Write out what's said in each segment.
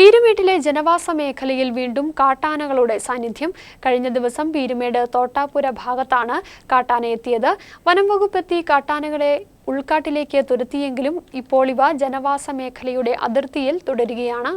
പീരുമേട്ടിലെ ജനവാസ മേഖലയിൽ വീണ്ടും കാട്ടാനകളുടെ സാന്നിധ്യം. കഴിഞ്ഞ ദിവസം പീരുമേട് തോട്ടാപ്പുര ഭാഗത്താണ് കാട്ടാന എത്തിയത്. വനം കാട്ടാനകളെ ഉൾക്കാട്ടിലേക്ക് തുരത്തിയെങ്കിലും ഇപ്പോൾ ഇവ ജനവാസ മേഖലയുടെ അതിർത്തിയിൽ തുടരുകയാണ്.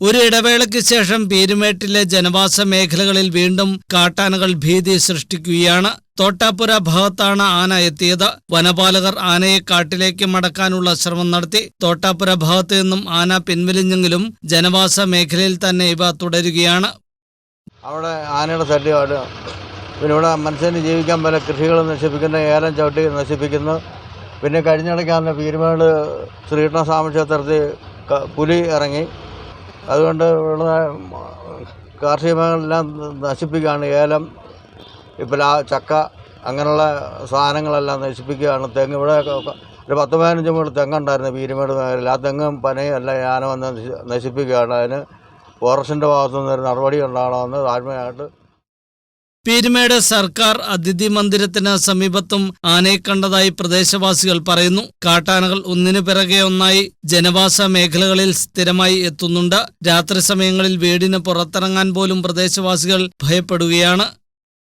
ഒരു ഇടവേളയ്ക്ക് ശേഷം പീരുമേട്ടിലെ ജനവാസ മേഖലകളിൽ വീണ്ടും കാട്ടാനകൾ ഭീതി സൃഷ്ടിക്കുകയാണ്. തോട്ടാപ്പുര ഭാഗത്താണ് ആന എത്തിയത്. വനപാലകർ ആനയെ കാട്ടിലേക്ക് മടക്കാനുള്ള ശ്രമം നടത്തി. തോട്ടാപ്പുര ഭാഗത്തു നിന്നും ആന പിൻവലിഞ്ഞെങ്കിലും ജനവാസ മേഖലയിൽ തന്നെ ഇവ തുടരുകയാണ്. അവിടെ ആനയുടെ ശല്യമാണ് പിന്നെ ഇവിടെ മനുഷ്യന് ജീവിക്കാൻ പല കൃഷികൾ നശിപ്പിക്കുന്ന ഏലം ചവിട്ടി നശിപ്പിക്കുന്നു. പിന്നെ കഴിഞ്ഞിടയ്ക്കാണ് പീരുമേട് ശ്രീകൃഷ്ണ സ്വാമിക്ഷേത്രത്തിൽ പുലി ഇറങ്ങി. അതുകൊണ്ട് ഇവിടെ കാർഷിക മേഖലയെല്ലാം നശിപ്പിക്കുകയാണ്. ഏലം ഇപ്പോൾ ആ ചക്ക അങ്ങനെയുള്ള സാധനങ്ങളെല്ലാം നശിപ്പിക്കുകയാണ്. തെങ്ങ് ഇവിടെ ഒരു പത്ത് പതിനഞ്ച് മൂട് തെങ്ങുണ്ടായിരുന്നു പീരുമേട് മേഖലയിൽ ആ തെങ്ങും പനയും എല്ലാം ഞാനും വന്ന് നശിപ്പിക്കുകയാണ്. അതിന് ഫോറസ്റ്റിന്റെ ഭാഗത്തു നിന്നൊരു നടപടി ഉണ്ടാകണമെന്ന് താഴ്മയായിട്ട് പീരുമേട് സർക്കാർ അതിഥി മന്ദിരത്തിന് സമീപത്തും ആനയെ കണ്ടതായി പ്രദേശവാസികൾ പറയുന്നു. കാട്ടാനകൾ ഒന്നിനു പിറകെ ഒന്നായി ജനവാസ മേഖലകളിൽ സ്ഥിരമായി എത്തുന്നുണ്ട്. രാത്രി സമയങ്ങളിൽ വീടിന് പുറത്തിറങ്ങാൻ പോലും പ്രദേശവാസികൾ ഭയപ്പെടുകയാണ്.